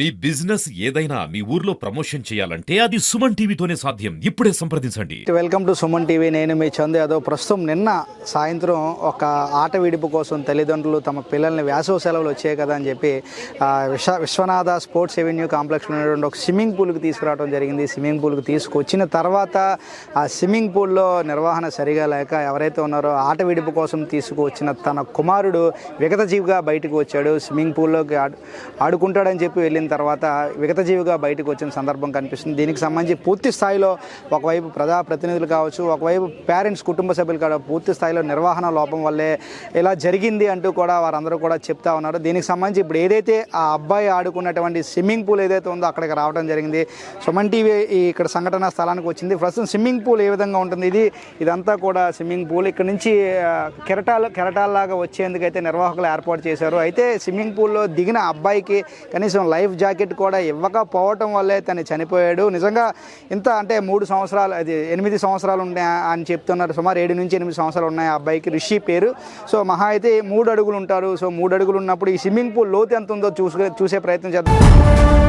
మీ business ఏదైనా మీ ఊర్లో promotion చేయాలంటే అది సుమన్ టీవీతోనే సాధ్యం. ఇప్పుడే సంప్రదించండి. Welcome to Suman TV. నేను మీ చందు యాదవ్. ప్రస్తుతం నిన్న సాయంత్రం ఒక ఆట విడుపు కోసం తల్లిదండ్రులు తమ పిల్లల్ని వేసవ సెలవులు వచ్చాయి కదా అని చెప్పి విశ్వ విశ్వనాథ స్పోర్ట్స్ ఎవెన్యూ కాంప్లెక్స్లో ఉన్నటువంటి ఒక స్విమ్మింగ్ పూల్కి తీసుకురావడం జరిగింది. స్విమ్మింగ్ పూల్కి తీసుకొచ్చిన తర్వాత ఆ స్విమ్మింగ్ పూల్లో నిర్వహణ సరిగా లేక ఎవరైతే ఉన్నారో ఆట విడుపు కోసం తీసుకువచ్చిన తన కుమారుడు విగతజీవిగా బయటకు వచ్చాడు. స్విమ్మింగ్ పూల్లోకి ఆడు ఆడుకుంటాడని చెప్పి అయిన తర్వాత విగతజీవిగా బయటకు వచ్చిన సందర్భం కనిపిస్తుంది. దీనికి సంబంధించి పూర్తి స్థాయిలో ఒకవైపు ప్రజాప్రతినిధులు కావచ్చు ఒకవైపు పేరెంట్స్ కుటుంబ సభ్యులు కూడా పూర్తి స్థాయిలో నిర్వహణ లోపం వల్లే ఇలా జరిగింది అంటూ కూడా వారందరూ కూడా చెప్తా ఉన్నారు. దీనికి సంబంధించి ఇప్పుడు ఏదైతే ఆ అబ్బాయి ఆడుకున్నటువంటి స్విమ్మింగ్ పూల్ ఏదైతే ఉందో అక్కడికి రావడం జరిగింది. సుమన్ టీవీ ఇక్కడ సంఘటన స్థలానికి వచ్చింది. ప్రస్తుతం స్విమ్మింగ్ పూల్ ఏ విధంగా ఉంటుంది? ఇది ఇదంతా కూడా స్విమ్మింగ్ పూల్ ఇక్కడ నుంచి కెరటాలు కెరటాల్లాగా వచ్చేందుకైతే నిర్వాహకులు ఏర్పాటు చేశారు. అయితే స్విమ్మింగ్ పూల్లో దిగిన అబ్బాయికి కనీసం లైఫ్ జాకెట్ కూడా ఇవ్వకపోవటం వల్లే తను చనిపోయాడు. నిజంగా ఇంత అంటే మూడు సంవత్సరాలు అది ఎనిమిది సంవత్సరాలు ఉన్నాయి అని చెప్తున్నారు. సుమారు ఏడు నుంచి ఎనిమిది సంవత్సరాలు ఉన్నాయి ఆ అబ్బాయికి రిషి పేరు. సో మహా అయితే మూడు అడుగులు ఉంటారు. సో మూడు అడుగులు ఉన్నప్పుడు ఈ స్విమ్మింగ్ పూల్ లోతు ఎంత ఉందో చూసుకునే చూసే ప్రయత్నం చేద్దాం.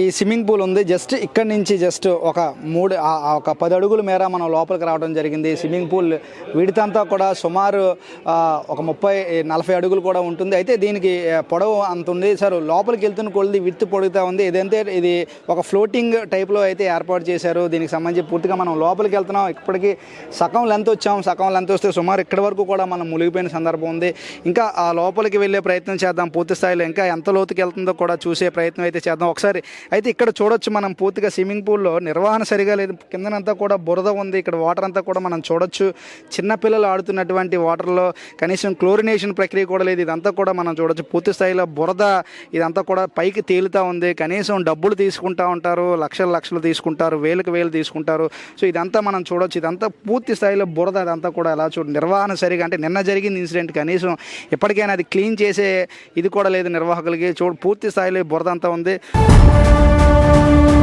ఈ స్విమ్మింగ్ పూల్ ఉంది. జస్ట్ ఇక్కడ నుంచి జస్ట్ ఒక మూడు ఒక పది అడుగుల మేర మనం లోపలికి రావడం జరిగింది. స్విమ్మింగ్ పూల్ వీడితంతా కూడా సుమారు ఒక ముప్పై నలభై అడుగులు కూడా ఉంటుంది. అయితే దీనికి పొడవు అంత ఉంది. సార్ లోపలికి వెళ్తున్న కొద్ది విత్ పొడుగుతా ఉంది. ఇదంతే ఇది ఒక ఫ్లోటింగ్ టైప్లో అయితే ఏర్పాటు చేశారు. దీనికి సంబంధించి పూర్తిగా మనం లోపలికి వెళ్తున్నాం. ఇప్పటికీ సగం లెంత్ వచ్చాం. సగం లెంత్ వస్తే సుమారు ఇక్కడి వరకు కూడా మనం మునిగిపోయిన సందర్భం ఉంది. ఇంకా ఆ లోపలికి వెళ్ళే ప్రయత్నం చేద్దాం. పూర్తి స్థాయిలో ఇంకా ఎంత లోతుకి వెళ్తుందో కూడా చూసే ప్రయత్నం అయితే చేద్దాం. ఒకసారి అయితే ఇక్కడ చూడొచ్చు మనం పూర్తిగా స్విమ్మింగ్ పూల్లో నిర్వహణ సరిగా లేదు. కిందనంతా కూడా బురద ఉంది. ఇక్కడ వాటర్ అంతా కూడా మనం చూడొచ్చు. చిన్నపిల్లలు ఆడుతున్నటువంటి వాటర్లో కనీసం క్లోరినేషన్ ప్రక్రియ కూడా లేదు. ఇదంతా కూడా మనం చూడొచ్చు. పూర్తి స్థాయిలో బురద ఇదంతా కూడా పైకి తేలుతూ ఉంది. కనీసం డబ్బులు తీసుకుంటా ఉంటారు. లక్షలు లక్షలు తీసుకుంటారు. వేలకు వేలు తీసుకుంటారు. సో ఇదంతా మనం చూడొచ్చు. ఇదంతా పూర్తి స్థాయిలో బురద అదంతా కూడా ఎలా చూడ నిర్వహణ సరిగా అంటే నిన్న జరిగింది ఇన్సిడెంట్ కనీసం ఎప్పటికైనా అది క్లీన్ చేసే ఇది కూడా లేదు నిర్వాహకులకి. చూడు పూర్తి స్థాయిలో బురద అంతా ఉంది. ఆ,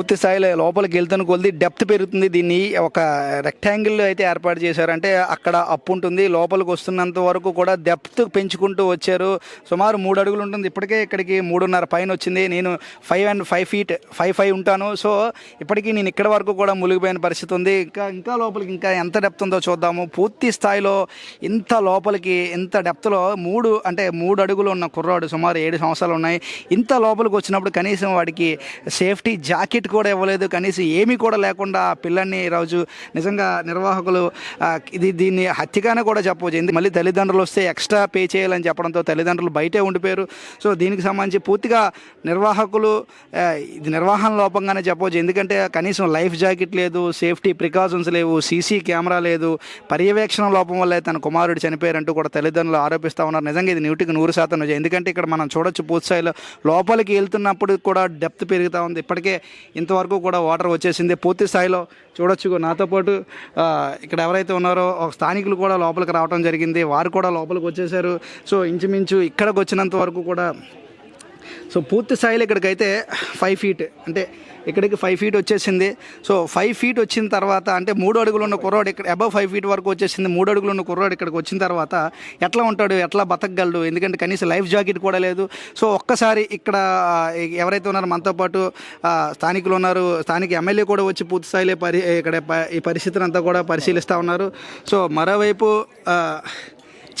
పూర్తి స్థాయిలో లోపలికి వెళ్తున్న కొద్ది డెప్త్ పెరుగుతుంది. దీన్ని ఒక రెక్టాంగిల్ అయితే ఏర్పాటు చేశారంటే అక్కడ అప్పు ఉంటుంది. లోపలికి వస్తున్నంత వరకు కూడా డెప్త్ పెంచుకుంటూ వచ్చారు. సుమారు మూడు అడుగులు ఉంటుంది. ఇప్పటికే ఇక్కడికి మూడున్నర పైన వచ్చింది. నేను five and five feet five five ఉంటాను. సో ఇప్పటికీ నేను ఇక్కడ వరకు కూడా మునిగిపోయిన పరిస్థితి ఉంది. ఇంకా ఇంకా లోపలికి ఇంకా ఎంత డెప్త్ ఉందో చూద్దాము. పూర్తి స్థాయిలో ఇంత లోపలికి ఇంత డెప్త్లో మూడు అంటే మూడు అడుగులు ఉన్న కుర్రాడు సుమారు ఏడు సంవత్సరాలు ఉన్నాయి. ఇంత లోపలికి వచ్చినప్పుడు కనీసం వాడికి సేఫ్టీ జాకెట్ కూడా ఇవ్వలేదు. కనీసం ఏమీ కూడా లేకుండా ఆ పిల్లల్ని ఈరోజు నిజంగా నిర్వాహకులు ఇది దీన్ని హత్యగానే కూడా చెప్పవచ్చు. ఎందుకు మళ్ళీ తల్లిదండ్రులు వస్తే ఎక్స్ట్రా పే చేయాలని చెప్పడంతో తల్లిదండ్రులు బయటే ఉండిపోయారు. సో దీనికి సంబంధించి పూర్తిగా నిర్వాహకులు ఇది నిర్వహణ లోపంగానే చెప్పవచ్చు. ఎందుకంటే కనీసం లైఫ్ జాకెట్ లేదు సేఫ్టీ ప్రికాషన్స్ లేవు సీసీ కెమెరా లేదు పర్యవేక్షణ లోపం వల్లే తన కుమారుడు చనిపోయారంటూ కూడా తల్లిదండ్రులు ఆరోపిస్తూ ఉన్నారు. నిజంగా ఇది నూటికి నూరు శాతం నిజం. ఎందుకంటే ఇక్కడ మనం చూడొచ్చు పూర్తిస్థాయిలో లోపలికి వెళ్తున్నప్పుడు కూడా డెప్త్ పెరుగుతూ ఉంది. ఇప్పటికే ఇంతవరకు కూడా వాటర్ వచ్చేసింది. పూర్తి స్థాయిలో చూడొచ్చు నాతో పాటు ఇక్కడ ఎవరైతే ఉన్నారో ఒక స్థానికులు కూడా లోపలికి రావడం జరిగింది. వారు కూడా లోపలికి వచ్చేసారు. సో ఇంచుమించు ఇక్కడికి వచ్చినంత వరకు కూడా సో పూర్తి స్థాయిలో ఇక్కడికైతే ఫైవ్ ఫీట్ అంటే ఇక్కడికి ఫైవ్ ఫీట్ వచ్చేసింది. సో ఫైవ్ ఫీట్ వచ్చిన తర్వాత అంటే మూడు అడుగులు ఉన్న కుర్రాడు ఇక్కడ అబవ్ ఫైవ్ ఫీట్ వరకు వచ్చేసింది. మూడు అడుగులు ఉన్న కుర్రాడు ఇక్కడికి వచ్చిన తర్వాత ఎట్లా ఉంటాడు ఎట్లా బతకగలడు? ఎందుకంటే కనీసం లైఫ్ జాకెట్ కూడా లేదు. సో ఒక్కసారి ఇక్కడ ఎవరైతే ఉన్నారో మనతో పాటు స్థానికులు ఉన్నారు స్థానిక ఎమ్మెల్యే కూడా వచ్చి పూర్తి స్థాయిలో పరి ఇక్కడ ప- ఈ పరిస్థితిని అంతా కూడా పరిశీలిస్తూ ఉన్నారు. సో మరోవైపు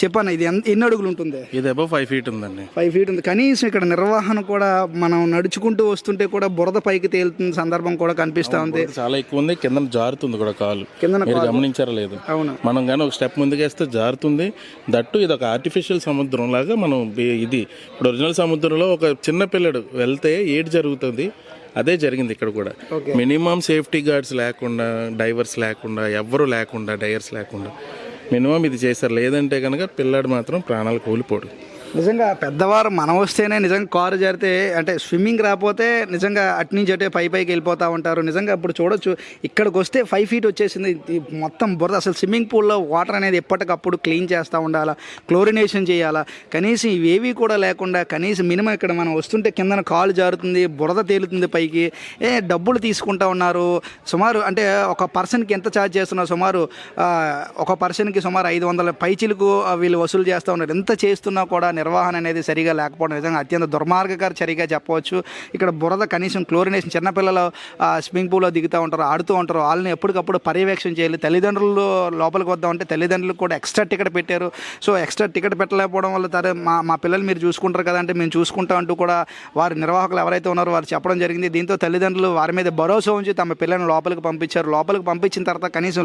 ఆ, చెప్పన్న ఇది ఎన్ని అడుగులు ఉంటుంది? ఇది అబౌవ్ ఫైవ్ ఫీట్ ఉందండి. ఫైవ్ ఫీట్ ఉంది. కనీసం ఇక్కడ నిర్వహణ కూడా మనం నడుచుకుంటూ వస్తుంటే కూడా బురద పైకి తేలుతున్న సందర్భం కూడా కనిపిస్తా ఉంది. చాలా ఎక్కువ ఉంది. కింద జారుతుంది కూడా కాలు. మీరు గమనించారా లేదు. అవును. మనం కానీ ఒక స్టెప్ ముందుకేస్తే జారుతుంది. దట్టు ఇది ఒక ఆర్టిఫిషియల్ సముద్రం లాగా మనం ఇది ఇప్పుడు ఒరిజినల్ సముద్రంలో ఒక చిన్న పిల్లడు వెళ్తే ఏడు జరుగుతుంది. అదే జరిగింది ఇక్కడ కూడా. మినిమం సేఫ్టీ గార్డ్స్ లేకుండా డైవర్స్ లేకుండా ఎవ్వరు లేకుండా డైవర్స్ లేకుండా మినిమం ఇది చేశారు. లేదంటే కనుక పిల్లాడు మాత్రం ప్రాణాలు కోల్పోడు. నిజంగా పెద్దవారు మనం వస్తేనే నిజంగా కారు జరితే అంటే స్విమ్మింగ్ రాకపోతే నిజంగా అటు నుంచి అటే పై పైకి వెళ్ళిపోతూ ఉంటారు. నిజంగా ఇప్పుడు చూడొచ్చు ఇక్కడికి వస్తే ఫైవ్ ఫీట్ వచ్చేసింది. మొత్తం బురద అసలు స్విమ్మింగ్ పూల్లో వాటర్ అనేది ఎప్పటికప్పుడు క్లీన్ చేస్తూ ఉండాలా క్లోరినేషన్ చేయాలా? కనీసం ఇవేవి కూడా లేకుండా కనీసం మినిమం ఇక్కడ మనం వస్తుంటే కిందన కాలు జారుతుంది బురద తేలుతుంది పైకి. ఏ డబ్బులు తీసుకుంటా ఉన్నారు. సుమారు అంటే ఒక పర్సన్కి ఎంత ఛార్జ్ చేస్తున్నారు? సుమారు ఒక పర్సన్కి సుమారు ఐదు వందల పైచిలకు వీళ్ళు వసూలు చేస్తూ ఉన్నారు. ఎంత చేస్తున్నా కూడా నిర్వహణ అనేది సరిగా లేకపోవడం నిజంగా అత్యంత దుర్మార్గకర చర్యగా చెప్పవచ్చు. ఇక్కడ బురద కనీసం క్లోరినేషన్ చిన్నపిల్లలు స్విమ్మింగ్ పూల్లో దిగుతూ ఉంటారు ఆడుతూ ఉంటారు. వాళ్ళని ఎప్పటికప్పుడు పర్యవేక్షణ చేయాలి. తల్లిదండ్రులు లోపలికి వద్దామంటే తల్లిదండ్రులకు కూడా ఎక్స్ట్రా టికెట్ పెట్టారు. సో ఎక్స్ట్రా టికెట్ పెట్టలేకపోవడం వల్ల తరే మా మా పిల్లలు మీరు చూసుకుంటారు కదంటే మేము చూసుకుంటాం అంటూ కూడా వారి నిర్వాహకులు ఎవరైతే ఉన్నారో వారు చెప్పడం జరిగింది. దీంతో తల్లిదండ్రులు వారి మీద భరోసా ఉంచి తమ పిల్లల్ని లోపలికి పంపించారు. లోపలికి పంపించిన తర్వాత కనీసం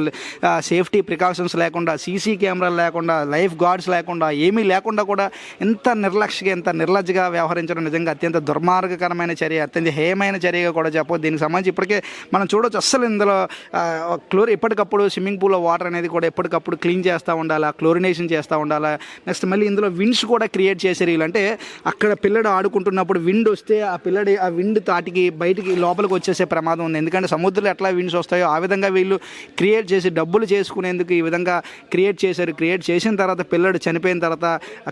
సేఫ్టీ ప్రికాషన్స్ లేకుండా సీసీ కెమెరాలు లేకుండా లైఫ్ గార్డ్స్ లేకుండా ఏమీ లేకుండా కూడా ఎంత నిర్లక్ష్యంగా ఎంత నిర్లజ్జగా వ్యవహరించడం నిజంగా అత్యంత దుర్మార్గకరమైన చర్య అత్యంత హేయమైన చర్యగా కూడా చెప్పవచ్చు దీనికి సంబంధించి ఇప్పటికే మనం చూడొచ్చు అస్సలు ఇందులో క్లోర్ ఎప్పటికప్పుడు స్విమ్మింగ్ పూల్లో వాటర్ అనేది కూడా ఎప్పటికప్పుడు క్లీన్ చేస్తూ ఉండాలా క్లోరినేషన్ చేస్తూ ఉండాలా నెక్స్ట్ మళ్ళీ ఇందులో విండ్స్ కూడా క్రియేట్ చేశారు అంటే అక్కడ పిల్లడు ఆడుకుంటున్నప్పుడు విండ్ వస్తే ఆ పిల్లడి ఆ విండ్ తాటికి బయటికి లోపలికి వచ్చేసే ప్రమాదం ఉంది. ఎందుకంటే సముద్రంలో ఎట్లా విండ్స్ వస్తాయో ఆ విధంగా వీళ్ళు క్రియేట్ చేసి డబ్బులు చేసుకునేందుకు ఈ విధంగా క్రియేట్ చేశారు. క్రియేట్ చేసిన తర్వాత పిల్లడు చనిపోయిన తర్వాత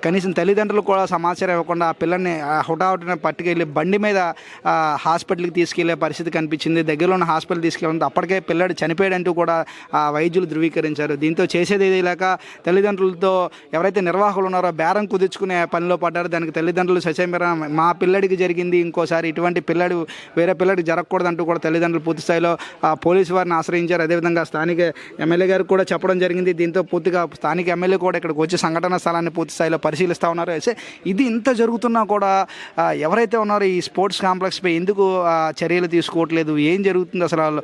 కనీసం తల్లిదండ్రులు కూడా సమాచారం ఇవ్వకుండా ఆ పిల్లల్ని హుటాహుటిన పట్టుకెళ్ళి బండి మీద హాస్పిటల్కి తీసుకెళ్ళే పరిస్థితి కనిపించింది. దగ్గరలో ఉన్న హాస్పిటల్ తీసుకెళ్ళి అప్పటికే పిల్లడు చనిపోయాడంటూ కూడా ఆ వైద్యులు ధృవీకరించారు. దీంతో చేసేది ఏది లేక తల్లిదండ్రులతో ఎవరైతే నిర్వాహకులు ఉన్నారో బేరం కుదుర్చుకునే పనిలో పడ్డారు. దానికి తల్లిదండ్రులు సచేమేర మా పిల్లడికి జరిగింది ఇంకోసారి ఇటువంటి పిల్లడు వేరే పిల్లడికి జరగకూడదంటూ కూడా తల్లిదండ్రులు పూర్తి స్థాయిలో పోలీసు వారిని ఆశ్రయించారు. అదేవిధంగా స్థానిక ఎమ్మెల్యే గారికి కూడా చెప్పడం జరిగింది. దీంతో పూర్తిగా స్థానిక ఎమ్మెల్యే కూడా ఇక్కడికి వచ్చి సంఘటన స్థలాన్ని పూర్తి స్థాయిలో పరిశీలిస్తూ ఉన్నారు. అయితే ఇది ఇంత జరుగుతున్నా కూడా ఎవరైతే ఉన్నారో ఈ స్పోర్ట్స్ కాంప్లెక్స్పై ఎందుకు ఆ, చర్యలు తీసుకోవట్లేదు? ఏం జరుగుతుంది అసలు వాళ్ళు,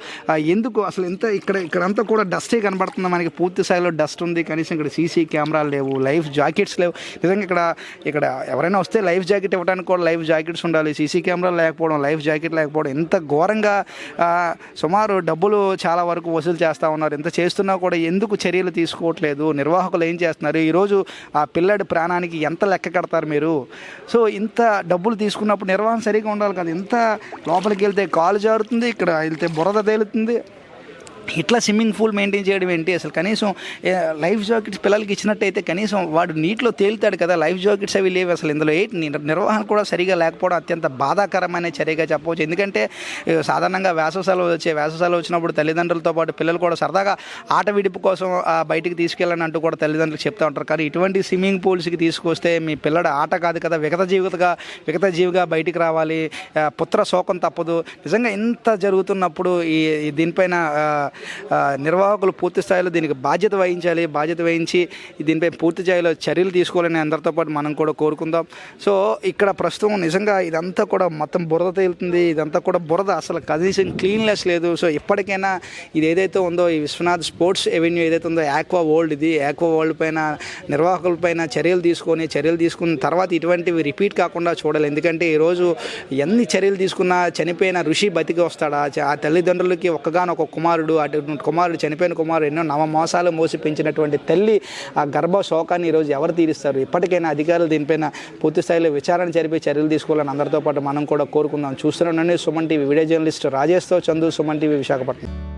ఎందుకు అసలు ఇంత ఇక్కడ ఇక్కడంతా కూడా డస్టే కనబడుతుంది? మనకి పూర్తి స్థాయిలో డస్ట్ ఉంది. కనీసం ఇక్కడ సీసీ కెమెరాలు లేవు లైఫ్ జాకెట్స్ లేవు. నిజంగా ఇక్కడ ఇక్కడ ఎవరైనా వస్తే లైఫ్ జాకెట్ ఇవ్వడానికి కూడా లైఫ్ జాకెట్స్ ఉండాలి. సీసీ కెమెరాలు లేకపోవడం లైఫ్ జాకెట్ లేకపోవడం ఎంత ఘోరంగా సుమారు డబ్బులు చాలా వరకు వసూలు చేస్తూ ఉన్నారు. ఎంత చేస్తున్నా కూడా ఎందుకు చర్యలు తీసుకోవట్లేదు? నిర్వాహకులు ఏం చేస్తున్నారు? ఈరోజు ఆ పిల్లడి ప్రాణానికి ఎంత లెక్క కడతారు మీరు. సో ఇంత డబ్బులు తీసుకున్నప్పుడు నిర్వహణ సరిగా ఉండాలి కదా. ఇంత లోపలికి వెళ్తే కాలు జారుతుంది ఇక్కడ వెళ్తే బురద తేలుతుంది. ఇట్లా స్విమ్మింగ్ పూల్ మెయింటైన్ చేయడం ఏంటి? అసలు కనీసం లైఫ్ జాకెట్స్ పిల్లలకి ఇచ్చినట్టయితే కనీసం వాడు నీటిలో తేలుతాడు కదా లైఫ్ జాకెట్స్ అవి లేవు అసలు ఇందులో. ఏంటి నిర్వహణ కూడా సరిగా లేకపోవడం అత్యంత బాధాకరమైన చర్యగా చెప్పవచ్చు. ఎందుకంటే సాధారణంగా వేసవ సెలవు వచ్చే వేసవ సెలవు వచ్చినప్పుడు తల్లిదండ్రులతో పాటు పిల్లలు కూడా సరదాగా ఆట విడుపు కోసం ఆ, బయటికి తీసుకెళ్ళని అంటూ కూడా తల్లిదండ్రులు చెప్తూ ఉంటారు. కానీ ఇటువంటి స్విమ్మింగ్ పూల్స్కి తీసుకొస్తే మీ పిల్లడు ఆట కాదు కదా విగత జీవితగా విగత జీవిగా బయటికి రావాలి. పుత్ర శోకం తప్పదు. నిజంగా ఇంత జరుగుతున్నప్పుడు ఈ దీనిపైన నిర్వాహకులు పూర్తి స్థాయిలో దీనికి బాధ్యత వహించాలి. బాధ్యత వహించి దీనిపై పూర్తి స్థాయిలో చర్యలు తీసుకోవాలని అందరితో పాటు మనం కూడా కోరుకుందాం. సో ఇక్కడ ప్రస్తుతం నిజంగా ఇదంతా కూడా మొత్తం బురద తేలుతుంది. ఇదంతా కూడా బురద. అసలు కనీసం క్లీన్లెస్ లేదు. సో ఇప్పటికైనా ఇది ఏదైతే ఉందో ఈ విశ్వనాథ్ స్పోర్ట్స్ ఎవెన్యూ ఏదైతే ఉందో ఆక్వా వరల్డ్ ఇది. ఆక్వా వరల్డ్ పైన నిర్వాహకుల పైన చర్యలు తీసుకొని చర్యలు తీసుకున్న తర్వాత ఇటువంటివి రిపీట్ కాకుండా చూడాలి. ఎందుకంటే ఈరోజు ఎన్ని చర్యలు తీసుకున్నా చనిపోయిన ఋషి బతికి వస్తాడా? ఆ తల్లిదండ్రులకి ఒక్కగానొక కుమారుడు అటు కుమారుడు చనిపోయిన కుమారుడు ఎన్నో నవమోసాలు మోసి పెంచినటువంటి తల్లి ఆ గర్భ శోకాన్ని ఈరోజు ఎవరు తీరుస్తారు? ఇప్పటికైనా అధికారులు దీనిపైన పూర్తి స్థాయిలో విచారణ జరిపి చర్యలు తీసుకోవాలని అందరితో పాటు మనం కూడా కోరుకుందాం. చూస్తున్నానండి సుమన్ టీవీ వీడియో జర్నలిస్ట్ రాజేష్తో చందు సుమన్ టీవీ విశాఖపట్నం.